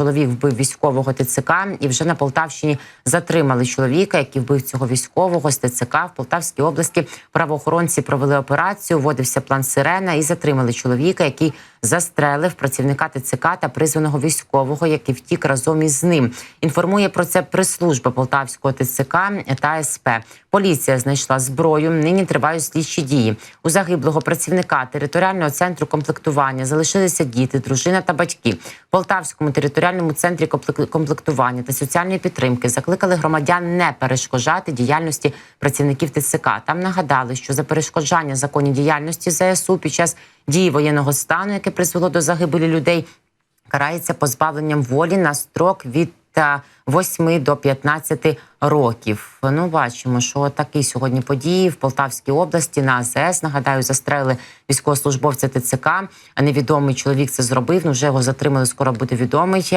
чоловік вбив військового ТЦК, і вже на Полтавщині затримали чоловіка, який вбив цього військового з ТЦК в Полтавській області. Правоохоронці провели операцію. Вводився план Сирена і затримали чоловіка, який застрелив працівника ТЦК та призваного військового, який втік разом із ним. Інформує про це прес-служба Полтавського ТЦК та СП. Поліція знайшла зброю. Нині тривають слідчі дії. У загиблого працівника територіального центру комплектування залишилися діти, дружина та батьки. Полтавському територіальному центрі комплек- комплектування та соціальної підтримки закликали громадян не перешкоджати діяльності працівників ТЦК. Там нагадали, що за перешкоджання законній діяльності ЗСУ під час дії воєнного стану, яке призвело до загибелі людей, карається позбавленням волі на строк від та 8 до 15 років. Ну, бачимо, що такі сьогодні події в Полтавській області на АЗС. Нагадаю, застрелили військовослужбовця ТЦК. Невідомий чоловік це зробив. Ну вже його затримали. Скоро буде відомий.